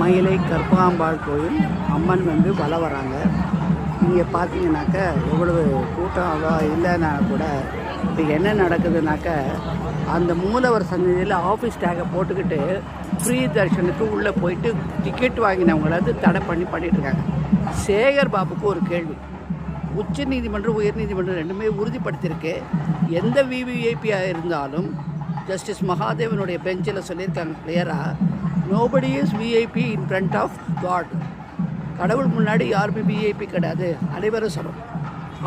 மயிலை கற்பகாம்பாள் கோயில். அம்மன் வந்து வல வராங்க. இங்கே பார்த்தீங்கன்னாக்க எவ்வளவு கூட்டம் அவ்வளோ இல்லைன்னா கூட இப்போ என்ன நடக்குதுனாக்க அந்த மூலவர் சன்னதியில் ஆஃபீஸ் டேகை போட்டுக்கிட்டு ஃப்ரீ தர்ஷனுக்கு உள்ளே போயிட்டு டிக்கெட் வாங்கினவங்களாவது தடை பண்ணி பண்ணிகிட்ருக்காங்க இருக்காங்க சேகர் பாபுக்கு ஒரு கேள்வி. உச்ச நீதிமன்றம் உயர் நீதிமன்றம் ரெண்டுமே உறுதிப்படுத்தியிருக்கு. எந்த விவிஐபியாக இருந்தாலும் ஜஸ்டிஸ் மகாதேவனுடைய பெஞ்சில் சொல்லியிருக்காங்க கிளியராக nobody is VIP in front of God கடவுள் முன்னாடி யாருமே விஐபி கிடையாது. அனைவரும் சமம்.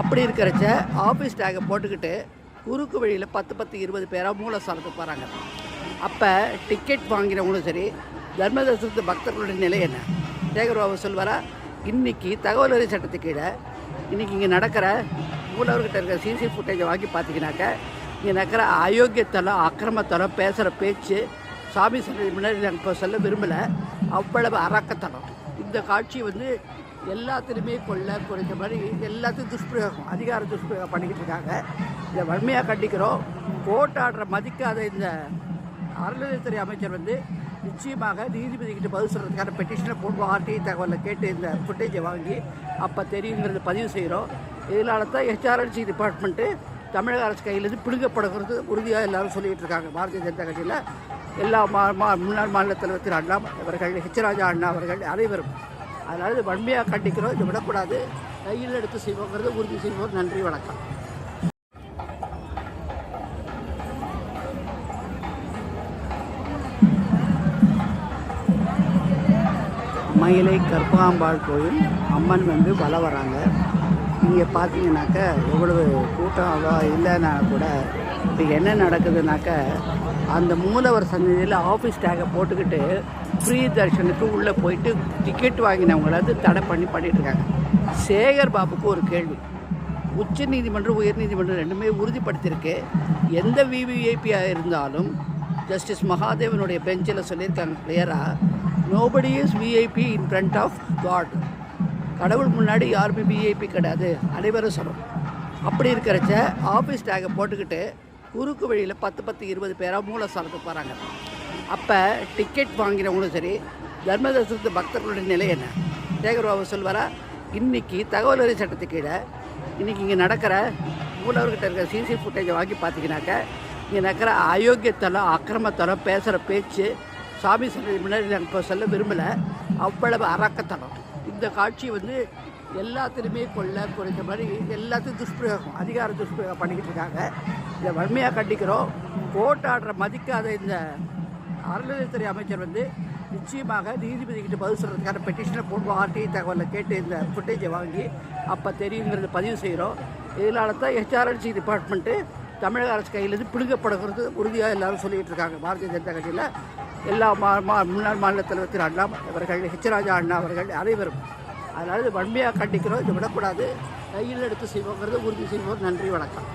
அப்படி இருக்கிறச்ச ஆஃபீஸ் டேகை போட்டுக்கிட்டு குறுக்கு வழியில் பத்து பத்து இருபது பேராக மூலஸ்தானத்துக்கு போகிறாங்க அப்போ டிக்கெட் வாங்கினவங்களும் சரி தர்மதர்சனத்து பக்தர்களுடைய நிலை என்ன? சேகர் பாபு சொல்வாரா இன்னைக்கு தகவல் அறிவு சட்டத்துக்கு கீழே இன்றைக்கி இங்கே நடக்கிற மூலவர்கிட்ட இருக்கிற சிசி ஃபுட்டேஜை வாங்கி பார்த்தீங்கன்னாக்க இங்கே நடக்கிற அயோக்கியத்தனம் அக்கிரமத்தனம் பேசுகிற பேச்சு சாமி சன்னதி முன்னாடி நான் இப்போ சொல்ல விரும்பலை. அவ்வளவு அறக்கத்தனம் இந்த காட்சி வந்து எல்லாத்திலுமே கொள்ள குறைஞ்ச மாதிரி எல்லாத்தையும் துஷ்பிரயோகம் அதிகார துஷ்பிரயோகம் பண்ணிக்கிட்டு இருக்காங்க. இதை வன்மையாக கண்டிக்கிறோம். கோட்டாடுற மதிக்காத இந்த அறநிலையத்துறை அமைச்சர் வந்து நிச்சயமாக நீதிபதிக்கிட்ட பதில் சொல்கிறதுக்கான பெட்டிஷனை போட்டு ஆர்டி தகவலை கேட்டு இந்த ஃபுட்டேஜை வாங்கி அப்போ தெரியுங்கிறத பதிவு செய்கிறோம் இதனால தான் ஹெச்ஆர்எல்சி டிபார்ட்மெண்ட்டு தமிழக அரசு கையிலேருந்து பிடுங்கப்படுகிறது உறுதியாக எல்லாரும் சொல்லிகிட்டு இருக்காங்க. பாரதிய ஜனதா கட்சியில் எல்லா மா மா முன்னாள் மாநில தலைவர் திரு அண்ணா அவர்கள் ஹெச் ராஜா அண்ணா அவர்கள் அனைவரும். அதனால் இது வன்மையாக கண்டிக்கிறோம் இதை விடக்கூடாது. கையில் எடுத்து செய்வோங்கிறத உறுதி செய்வோம். நன்றி வணக்கம். மயிலை கற்பகாம்பாள் கோயில் அம்மன் வந்து வள வராங்க. இங்கே பார்த்தீங்கன்னாக்கா எவ்வளவு கூட்டம் இல்லைன்னா கூட இப்போ என்ன நடக்குதுனாக்க அந்த மூலவர் சன்னதியில் ஆஃபீஸ் டேகை போட்டுக்கிட்டு ஃப்ரீ தர்ஷனுக்கு உள்ளே போயிட்டு டிக்கெட் வாங்கினவங்கள வந்து தடை பண்ணி பண்ணிகிட்ருக்காங்க இருக்காங்க சேகர் பாபுக்கு ஒரு கேள்வி. உச்ச நீதிமன்றம் உயர் நீதிமன்றம் ரெண்டுமே உறுதிப்படுத்தியிருக்கு. எந்த விவிஐபியாக இருந்தாலும் ஜஸ்டிஸ் மகாதேவனுடைய பெஞ்சில் சொல்லியிருக்காங்க கிளியராக nobody is VIP in front of God கடவுள் முன்னாடி யாருமே விஐபி கிடையாது. அனைவரும் சமம். அப்படி இருக்கிறச்ச ஆஃபீஸ் டேகை போட்டுக்கிட்டு குறுக்கு வழியில் பத்து பத்து இருபது பேராக மூலஸ்தானத்துக்கு போகிறாங்க அப்போ டிக்கெட் வாங்கினவங்களும் சரி தர்மதர்சனத்து பக்தர்களுடைய நிலை என்ன? சேகர் பாபு சொல்வாரா இன்றைக்கி தகவல் அறிவு சட்டத்துக்கு கீழே இன்றைக்கி இங்கே நடக்கிற மூலவர்கிட்ட இருக்கிற சிசி ஃபுட்டேஜை வாங்கி பார்த்தீங்கன்னாக்க இங்கே நடக்கிற அயோக்கியத்தலம் அக்கிரமத்தலம் பேசுகிற பேச்சு சாமி சன்னதி முன்னாடி நாங்கள் இப்போ சொல்ல விரும்பலை. அவ்வளவு அரக்கத்தனம் இந்த காட்சி வந்து எல்லாத்திலுமே கொள்ள குறைந்த மாதிரி எல்லாத்தையும் துஷ்பிரயோகம் அதிகார துஷ்பிரயோகம் பண்ணிக்கிட்டு இருக்காங்க. இதை வன்மையாக கண்டிக்கிறோம். கோட்டாடுற மதிக்காத இந்த அறநிலையத்துறை அமைச்சர் வந்து நிச்சயமாக நீதிபதிக்கிட்ட பதில் சொல்கிறதுக்கான பெட்டிஷனை போடுவோம் ஆர்டி தகவலை கேட்டு இந்த ஃபுட்டேஜை வாங்கி அப்போ தெரியுங்கிறத பதிவு செய்கிறோம் இதனால தான் ஹெச்ஆர்என்சி டிபார்ட்மெண்ட்டு தமிழக அரசு கையிலேருந்து பிடுங்கப்படுகிறது. உறுதியாக எல்லாரும் சொல்லிகிட்டு இருக்காங்க. பாரதிய ஜனதா கட்சியில் எல்லா மா மா முன்னாள் மாநில தலைவர் திரு அண்ணா அவர்கள் ஹெச் ராஜா அண்ணா அவர்கள் அனைவரும். அதனால் இது வன்மையாக கண்டிக்கிறோம். இதை விடக்கூடாது. கையில் எடுத்து செய்வோங்கிறது உறுதி செய்வோம் நன்றி வணக்கம்.